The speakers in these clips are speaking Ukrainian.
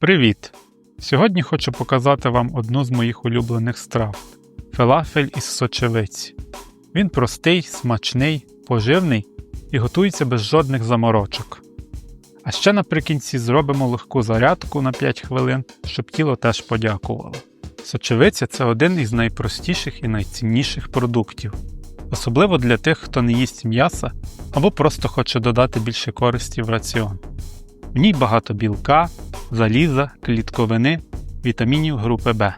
Привіт! Сьогодні хочу показати вам одну з моїх улюблених страв фалафель із сочевиці. Він простий, смачний, поживний і готується без жодних заморочок. А ще наприкінці зробимо легку зарядку на 5 хвилин, щоб тіло теж подякувало. Сочевиця це один із найпростіших і найцінніших продуктів, особливо для тих, хто не їсть м'яса або просто хоче додати більше користі в раціон. В ній багато білка, заліза, клітковини, вітамінів групи В.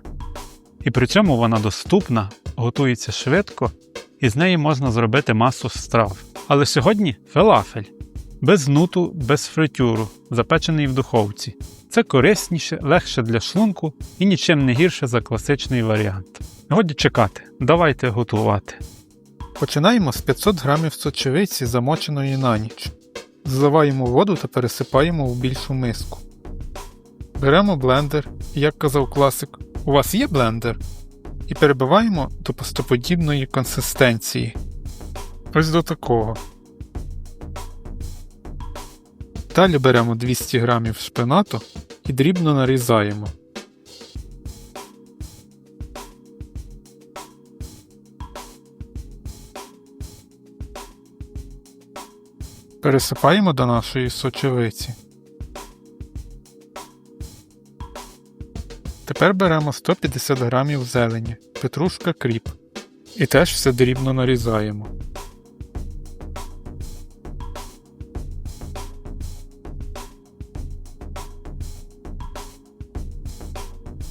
І при цьому вона доступна, готується швидко і з неї можна зробити масу страв. Але сьогодні фалафель. Без нуту, без фритюру, запечений в духовці. Це корисніше, легше для шлунку і нічим не гірше за класичний варіант. Годі чекати, давайте готувати. Починаємо з 500 грамів сочевиці, замоченої на ніч. Зливаємо воду та пересипаємо в більшу миску. Беремо блендер, як казав класик, у вас є блендер? І перебиваємо до пастоподібної консистенції. Ось до такого. Далі беремо 200 грамів шпинату і дрібно нарізаємо. Пересипаємо до нашої сочевиці. Тепер беремо 150 грамів зелені, петрушка кріп. І теж все дрібно нарізаємо.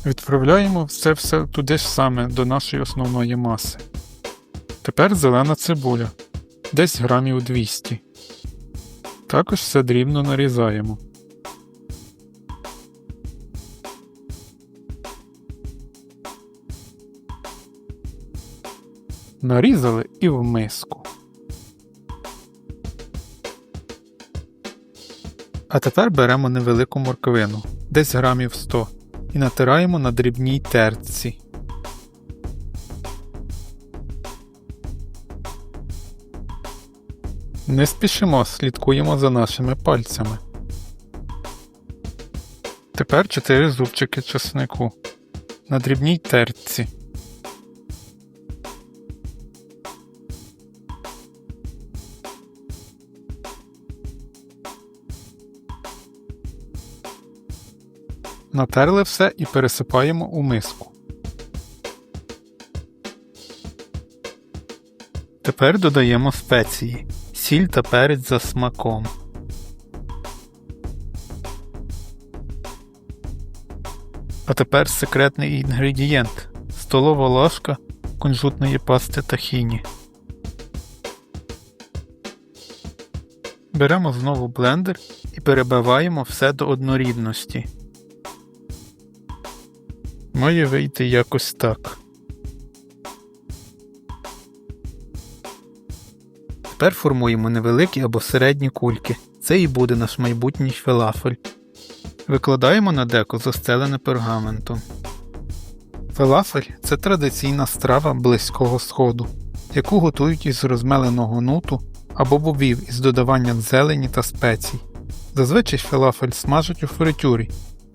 Відправляємо це все туди ж саме до нашої основної маси. Тепер зелена цибуля десь грамів 200. Також все дрібно нарізаємо. Нарізали і в миску. А тепер беремо невелику морквину, десь грамів 100, і натираємо на дрібній терці. Не спішимо, слідкуємо за нашими пальцями. Тепер 4 зубчики чеснику на дрібній терці. Натерли все і пересипаємо у миску. Тепер додаємо спеції, сіль та перець за смаком. А тепер секретний інгредієнт столова ложка кунжутної пасти тахіні. Беремо знову блендер і перебиваємо все до однорідності. Має вийти якось так. Тепер формуємо невеликі або середні кульки. Це і буде наш майбутній фалафель. Викладаємо на деко застелене пергаментом. Фалафель це традиційна страва близького сходу, яку готують із розмеленого нуту або бобів із додаванням зелені та спецій. Зазвичай фалафель смажать у фритюрі,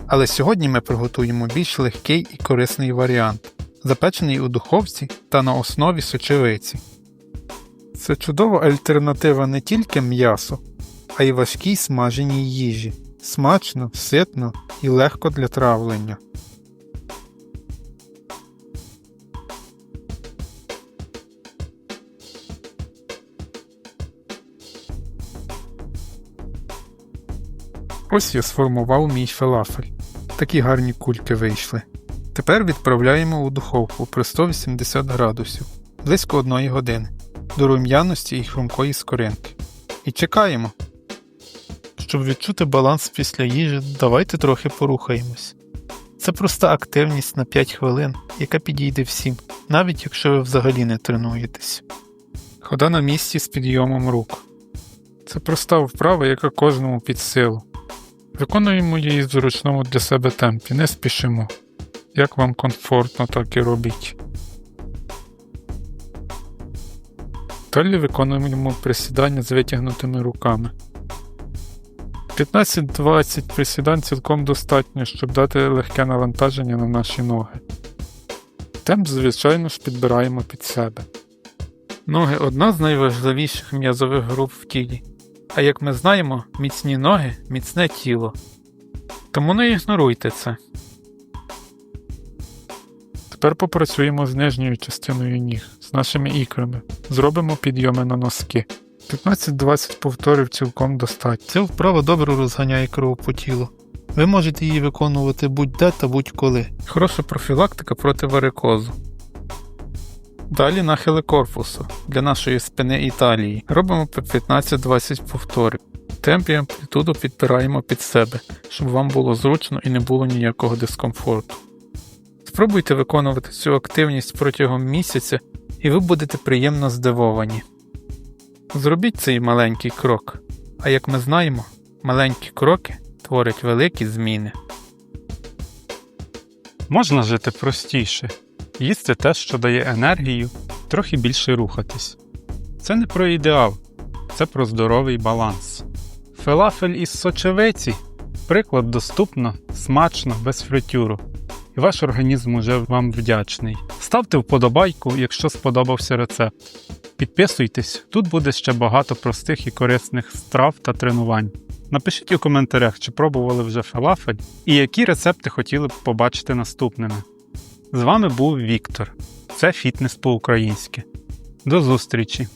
але сьогодні ми приготуємо більш легкий і корисний варіант, запечений у духовці та на основі сочевиці. Це чудова альтернатива не тільки м'ясу, а й важкій смаженій їжі. Смачно, ситно і легко для травлення. Ось я сформував мій фалафель. Такі гарні кульки вийшли. Тепер відправляємо у духовку при 180 градусів близько 1 години до рум'яності і хрумкої скоринки. І чекаємо. Щоб відчути баланс після їжі, давайте трохи порухаємось. Це проста активність на 5 хвилин, яка підійде всім, навіть якщо ви взагалі не тренуєтесь. Хода на місці з підйомом рук. Це проста вправа, яка кожному під силу. Виконуємо її в зручному для себе темпі, не спішимо. Як вам комфортно, так і робіть. Далі виконуємо присідання з витягнутими руками. 15-20 присідань цілком достатньо, щоб дати легке навантаження на наші ноги. Темп, звичайно ж, підбираємо під себе. Ноги одна з найважливіших м'язових груп в тілі. А як ми знаємо, міцні ноги міцне тіло. Тому не ігноруйте це. Тепер попрацюємо з нижньою частиною ніг, з нашими ікрами. Зробимо підйоми на носки. 15-20 повторів цілком достатньо. Ця вправа добре розганяє кров по тілу. Ви можете її виконувати будь-де та будь-коли. Хороша профілактика проти варикозу. Далі нахили корпусу для нашої спини і талії. Робимо по 15-20 повторів. Темп і амплітуду підпираємо під себе, щоб вам було зручно і не було ніякого дискомфорту. Спробуйте виконувати цю активність протягом місяця, і ви будете приємно здивовані. Зробіть цей маленький крок. А як ми знаємо, маленькі кроки творять великі зміни. Можна жити простіше, їсти те, що дає енергію, трохи більше рухатись. Це не про ідеал, це про здоровий баланс. Фелафель із сочевиці приклад доступно, смачно, без фритюру. І ваш організм уже вам вдячний. Ставте вподобайку, якщо сподобався рецепт. Підписуйтесь, тут буде ще багато простих і корисних страв та тренувань. Напишіть у коментарях, чи пробували вже фалафель і які рецепти хотіли б побачити наступними. З вами був Віктор. Це фітнес по-українськи. До зустрічі!